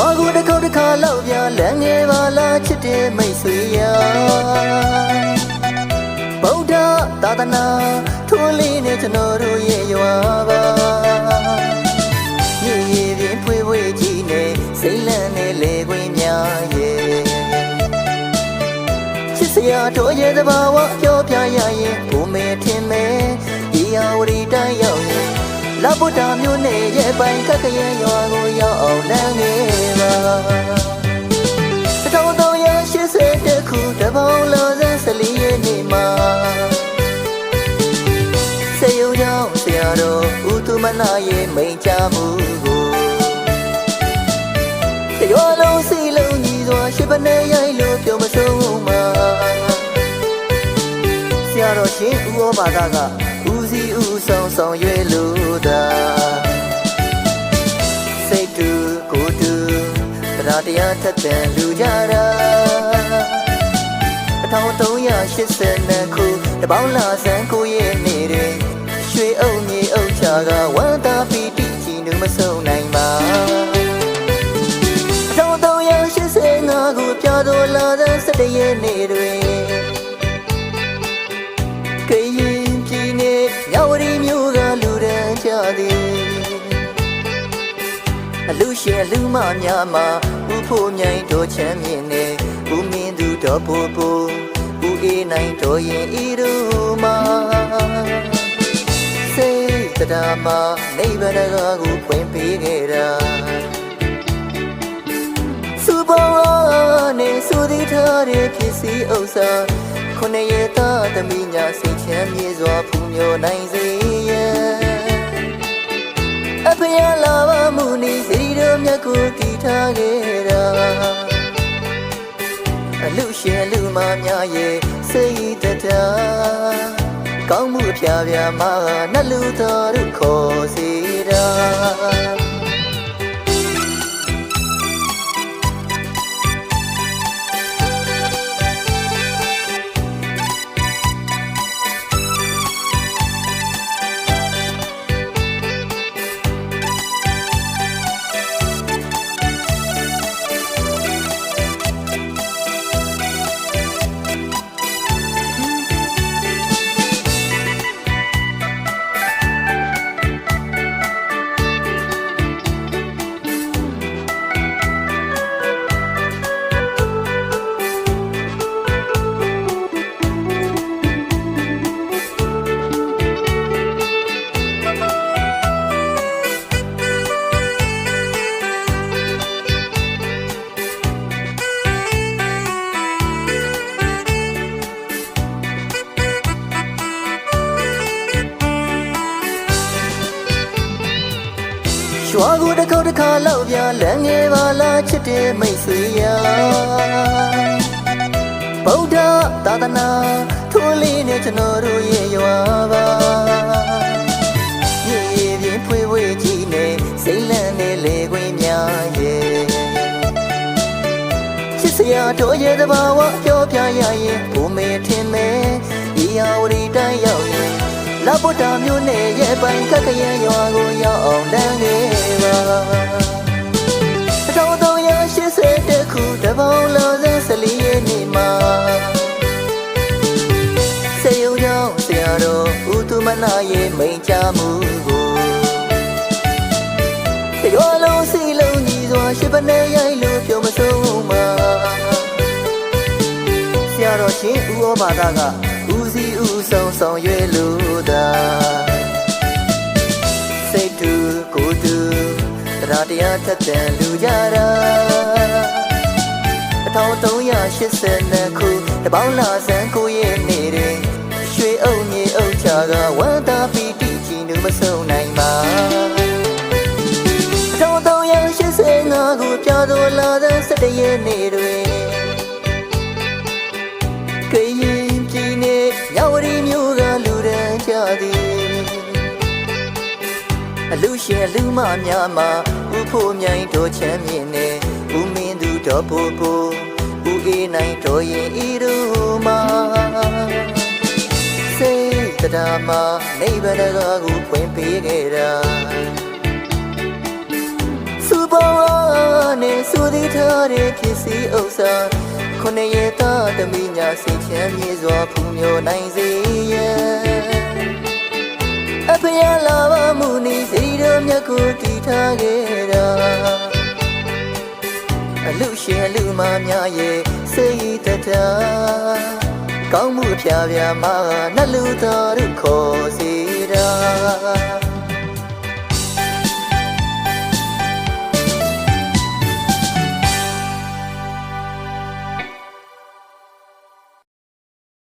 ရွာကိုတစ်ခေါက်တစ်ခါလောက်ပြလမ်းငယ်ပါလားချစ်တဲ့မိတ်ဆွေရာဗုဒ္ဓသာသနာထိုးလေးနဲ့ကျွန်တော်တို့ရဲ့ရွာပါမြေရည်ပြင်းဖွေးဖွေးကြီးနဲ့စိတ်လန့်နဲ့လေခွင်းများရဲ့ချစ်စရာတို့ရဲ့သဘာဝပြောပြရရင် လာဗုဒ္ဓမျိုးနဲ့ရဲ့ပိုင်ကကရဲ့ရွာကိုရောက်အောင်လမ်းနေပါတောင်းတောင်းရရှိစေတဲ့ခုတပေါင်းလောစမ်းစလီရဲ့နေမှာစေယုံကြောင့်ဆရာတော်ဦးသူမနာရဲ့မိန်ချမှုကိုတရွာလုံးစီလုံးကြီးစွာရှိပနေရိုက်လို့ပြောမဆုံးမှာဆရာတော်ရှင်ဦးဩဘာသာက ဦးစီးဦးဆောင်ဆောင်ရွယ်လို့သာစိတ်တူကိုယ်တူတရားတရားထက်သန်လူကြတာအထောင်380ခုတပေါင်းလာဆန်းကိုရဲ့နေတဲ့ရွှေအုပ်မြေအုပ်ချာကဝ လူရှင်လူမများမှာဥဖို့မြိုင်တော်ချမ်းမြင်နေဥမင်းသူတော်ပူပူဥအေးနိုင်တော်ရင်ဤရူမှာစိတ်တရားမှာနေဗရကကိုဖွင့်ပေးခဲ့တာစူပါနဲ့စူဒီထားတဲ့ဖြစ်စီဥစ္စာခုနှစ်ရဲ့သားသမီးညာစိတ်ချမ်းမြေစွာဖူးမြော်နိုင်စေရန်အဖေရလာပါမှုနေစီတော် မြတ်ကိုတည်ထားခဲ့တာအလူရှင်လူမများရဲ့စိတ်တရားကောင်းမှုအဖျားပြားမှာနှလူတော်တို့ခေါ်စီတာ ရွာကိုတစ်ခေါက်တစ်ခါလောက်ပြလမ်းငယ်ပါလားချစ်တဲ့မိတ်ဆွေရာဗုဒ္ဓသာသနာထိုးလေးနဲ့ကျွန်တော်တို့ရဲ့ရွာပါမြေရည်ပြင်းဖွေးဖွေးကြီးနဲ့စိတ်လန့်နဲ့လေခွင်းများရဲ့ချစ်စရာတို့ရဲ့သဘာဝပြောပြရရင်ဘုမေထင် လာဗုဒ္ဓမျိုးနဲ့ရဲ့ပိုင်ကကရဲ့ရွာကိုရောက်အောင်လမ်းနေပါအထောင်380တခုတပေါင်းလောစမ်းစလီရဲ့နေမှာစေယုံကြောင့်ဆရာတော်ဦးသူမနာရဲ့မိန်ချမှုကိုရွာလုံးစီလုံးကြီးစွာရှိပနေရိုက်လို့ပြောမဆုံးမှာဆရာတော်ရှင်ဦးဩဘာသာကဦးစီးဦးဆောင်ဆောင်ရွယ်လို့ တရားတရားထက်သန်လူကြတာအထောင်380ခုတပေါင်းလာဆန်းကိုရဲ့နေတဲ့ရွှေအုပ်မြေအုပ်ချာကဝမ်းသာပီတိကြည်နူးမဆုံးနိုင်ပါအထောင်385ခုပြတော်လာတဲ့စတရဲ့နေ အလူရှင်လူမများမှာဥဖို့မြိုင်တော်ချမ်းမြင်နေဥမင်းသူတော်ပူပူဥအေးနိုင်တော်ရင်ဤရူမှာစိတ်တရားမှာနေဗရကကိုဖွင့်ပေးခဲ့တာစူပါနဲ့စူတဲ့ဖြစ်စီဥစ္စာခုနှစ်ရဲ့သားသမီးညာစိတ်ချမ်းမြေစွာဖူးမြော်နိုင်စေရဲ့ အဖေရလာပါမှုနီစီတော်မြတ်ကိုတည်ထားခဲ့တာအလူရှင်လူမများရဲ့စိတ်တတာကောင်းမှုအဖျားဖျားမှာနှလူသားတို့ခေါ်စီတာ